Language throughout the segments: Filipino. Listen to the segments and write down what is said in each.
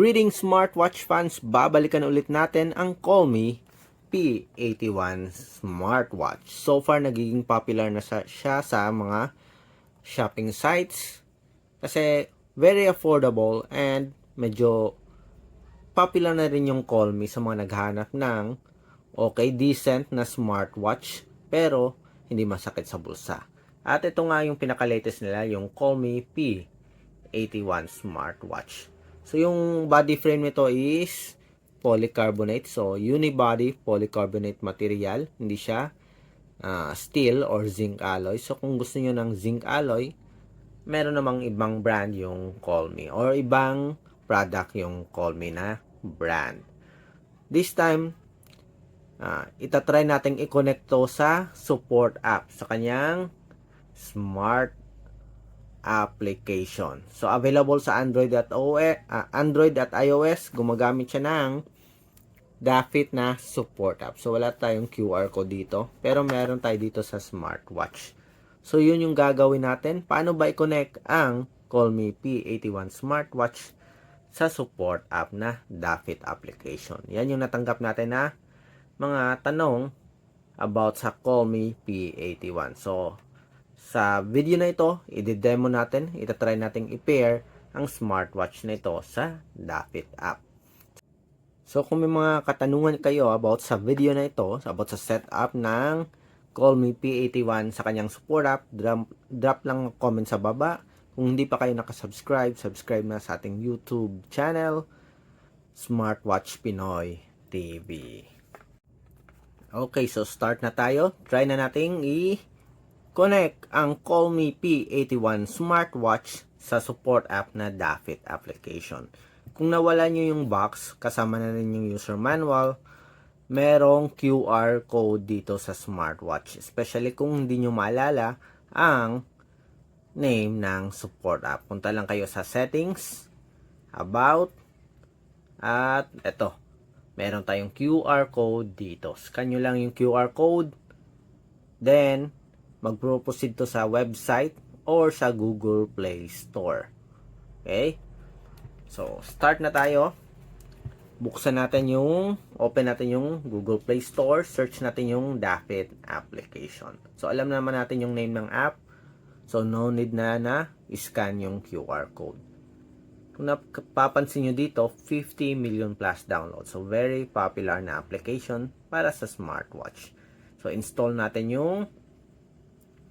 Greetings smartwatch fans, babalikan ulit natin ang Callme P81 smartwatch. So far nagiging popular na sa, siya sa mga shopping sites kasi very affordable and medyo popular na rin yung Callme sa mga naghanap ng okay, decent na smartwatch pero hindi masakit sa bulsa. At ito nga yung pinaka-latest nila, yung Callme P81 smartwatch. So, yung body frame nito is polycarbonate. So, unibody polycarbonate material. Hindi siya ah, steel or zinc alloy. So, kung gusto niyo ng zinc alloy, meron namang ibang brand yung Callme or ibang product yung Callme na brand. This time, ah, itatry natin i-connect to sa support app sa kanyang smart application. So, available sa Android at, OS, ah, Android at iOS. Gumagamit siya ng Dafit na support app. So, wala tayong QR code dito. Pero meron tayo dito sa smartwatch. So, yun yung gagawin natin. Paano ba i-connect ang Callme P81 smartwatch sa support app na Dafit application. Yan yung natanggap natin na mga tanong about sa Callme P81. So, sa video na ito, i-demo natin, itatry natin i-pair ang smartwatch na ito sa Dafit app. So, kung may mga katanungan kayo about sa video na ito, about sa setup ng Callme P81 sa kanyang support app, drop, drop lang comment sa baba. Kung hindi pa kayo nakasubscribe, subscribe na sa ating YouTube channel, Smartwatch Pinoy TV. Okay, so start na tayo. Try na nating i- Connect ang Callme P81 smartwatch sa support app na Dafit application. Kung nawala nyo yung box, kasama na rin yung user manual, merong QR code dito sa smartwatch. Especially kung hindi nyo maalala ang name ng support app. Punta lang kayo sa settings, about, at eto, meron tayong QR code dito. Scan nyo lang yung QR code, then, mag-proceed to sa website or sa Google Play Store. Okay? So, start na tayo. Buksan natin yung, open natin yung Google Play Store, search natin yung Dafit application. So, alam naman natin yung name ng app. So, no need na na scan yung QR code. Kung napapansin nyo dito, 50 million plus downloads. So, very popular na application para sa smartwatch. So, install natin yung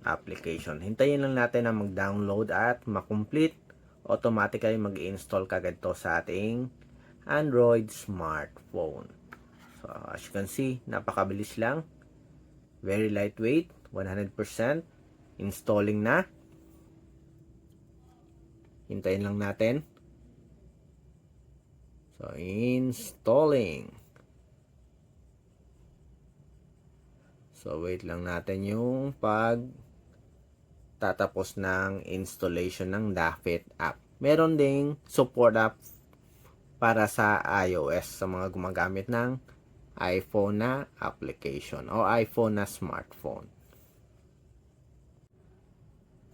application. Hintayin lang natin na mag-download at makomplete. Automatically mag-install kagad to sa ating Android smartphone. So, as you can see, napakabilis lang. Very lightweight, 100%. Installing na. Hintayin lang natin. So, installing. So, wait lang natin yung pag tatapos ng installation ng Dafit app. Meron ding support app para sa iOS sa mga gumagamit ng iPhone na application o iPhone na smartphone.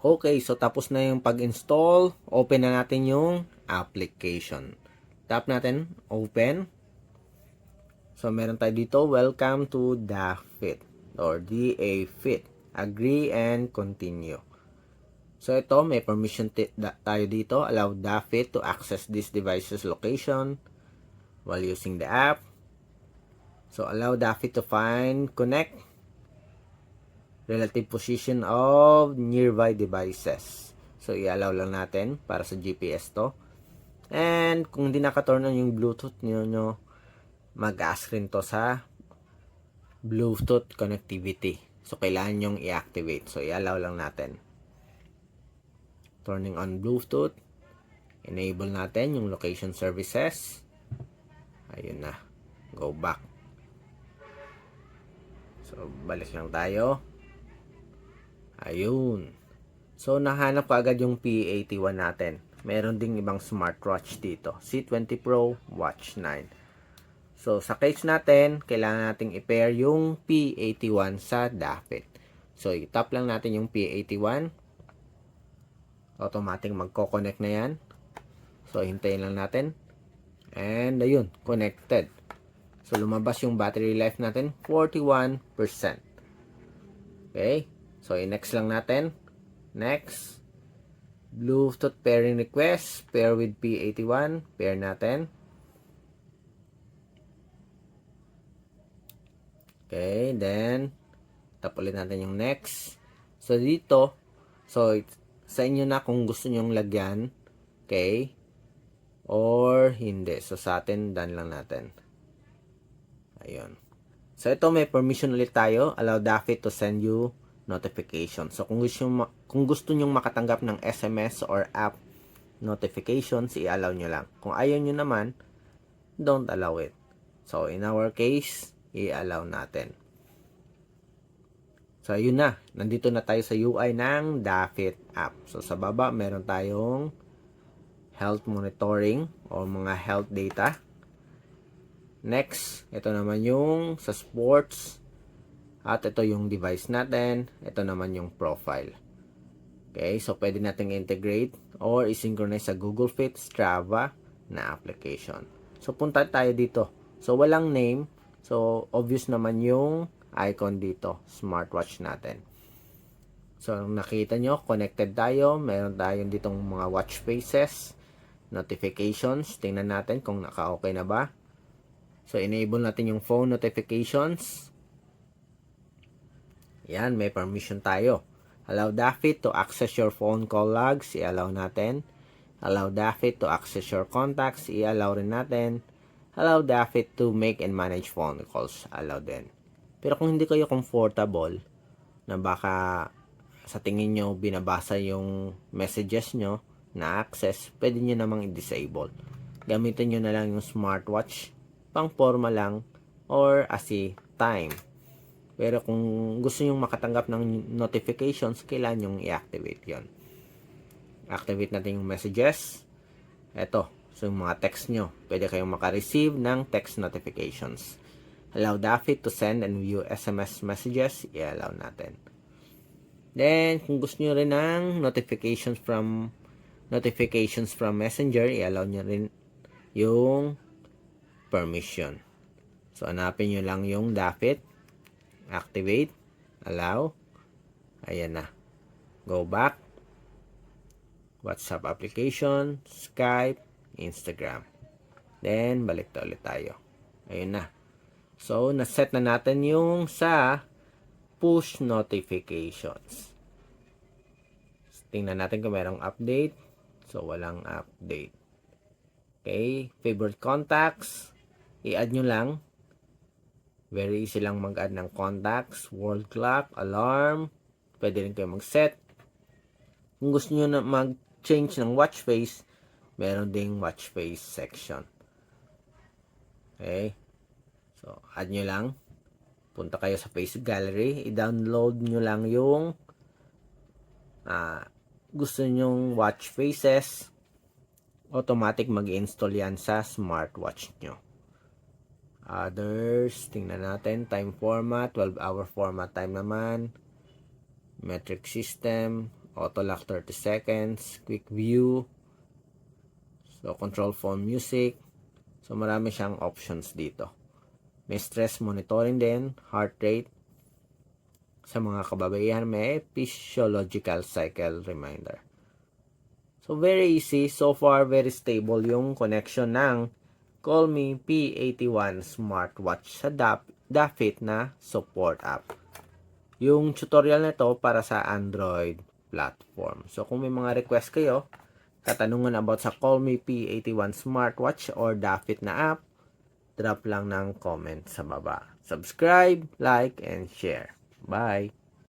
Okay, so tapos na yung pag-install. Open na natin yung application. Tap natin, open. So, meron tayo dito, welcome to Dafit or DA Fit. Agree and continue. So ito, may permission tayo dito. Allow Dafit to access this device's location while using the app. So allow Dafit to find, connect, relative position of nearby devices. So i-allow lang natin para sa GPS to. And kung hindi naka-turn on yung Bluetooth nyo, nyo mag-ask rin to sa Bluetooth connectivity. So, kailangan yung i-activate. So, i-allow lang natin. Turning on Bluetooth. Enable natin yung location services. Ayun na. Go back. So, balik lang tayo. Ayun. So, nahanap ko agad yung P81 natin. Meron ding ibang smartwatch dito. C20 Pro Watch 9. So, sa case natin, kailangan nating i-pair yung P81 sa Dafit. So, i-tap lang natin yung P81. Automatic magko-connect na yan. So, hintayin lang natin. And ayun, connected. So lumabas yung battery life natin, 41%. Okay? So i-next lang natin. Next. Bluetooth pairing request, pair with P81, pair natin. Okay, then tap ulit natin yung next. So dito, so sa inyo na kung gusto nyong lagyan, okay, or hindi. So sa atin, done lang natin. Ayun. So ito may permission ulit tayo. Allow Daffy to send you notification. So kung gusto nyo, kung gusto nyong makatanggap ng SMS or app notifications, i-allow nyo lang. Kung ayaw nyo naman, don't allow it. So in our case, i-allow natin. So, yun na. Nandito na tayo sa UI ng Dafit app. So, sa baba, meron tayong health monitoring o mga health data. Next, ito naman yung sa sports. At ito yung device natin. Ito naman yung profile. Okay, so pwede nating integrate or i-synchronize sa Google Fit, Strava na application. So, punta tayo dito. So, walang name. So, obvious naman yung icon dito, smartwatch natin. So, nakita nyo, connected tayo. Meron tayong ditong mga watch faces, notifications. Tingnan natin kung naka-okay na ba. So, enable natin yung phone notifications. Yan, may permission tayo. Allow Daffy to access your phone call logs. I-allow natin. Allow Daffy to access your contacts. I-allow rin natin. Allow Daffy to make and manage phone calls. Allow din. Pero kung hindi kayo comfortable na baka sa tingin nyo binabasa yung messages nyo na access, pwede nyo namang i-disable. Gamitin nyo na lang yung smartwatch pang forma lang or as a time. Pero kung gusto nyo makatanggap ng notifications, kailangan nyo i-activate yon. Activate natin yung messages. Ito, so yung mga text nyo. Pwede kayong makareceive ng text notifications. Allow Daffy to send and view SMS messages. I-allow natin. Then, kung gusto nyo rin ng notifications from notifications from Messenger, i-allow nyo rin yung permission. So, hanapin nyo lang yung Daffy. Activate. Allow. Ayan na. Go back. WhatsApp application, Skype, Instagram. Then, balik na ulit tayo. Ayun na. So, naset na natin yung sa push notifications. Tingnan natin kung merong update. So, walang update. Okay. Favorite contacts. I-add nyo lang. Very easy lang mag-add ng contacts. World clock, alarm. Pwede rin kayo mag-set. Kung gusto nyo na mag-change ng watch face, meron ding watch face section. Okay. So, add nyo lang. Punta kayo sa Face Gallery. I-download nyo lang yung ah, gusto nyong watch faces. Automatic mag-install yan sa smartwatch nyo. Others, tingnan natin. Time format, 12 hour format time naman. Metric system, auto lock 30 seconds, quick view. So, control phone music. So, marami siyang options dito. May stress monitoring din, heart rate. Sa mga kababaihan, may physiological cycle reminder. So, very easy. So far, very stable yung connection ng Call Me P81 smartwatch sa Dafit na support app. Yung tutorial na to para sa Android platform. So, kung may mga request kayo, katanungan about sa Call Me P81 smartwatch or Dafit na app, drop lang ng comment sa baba. Subscribe, like, and share. Bye!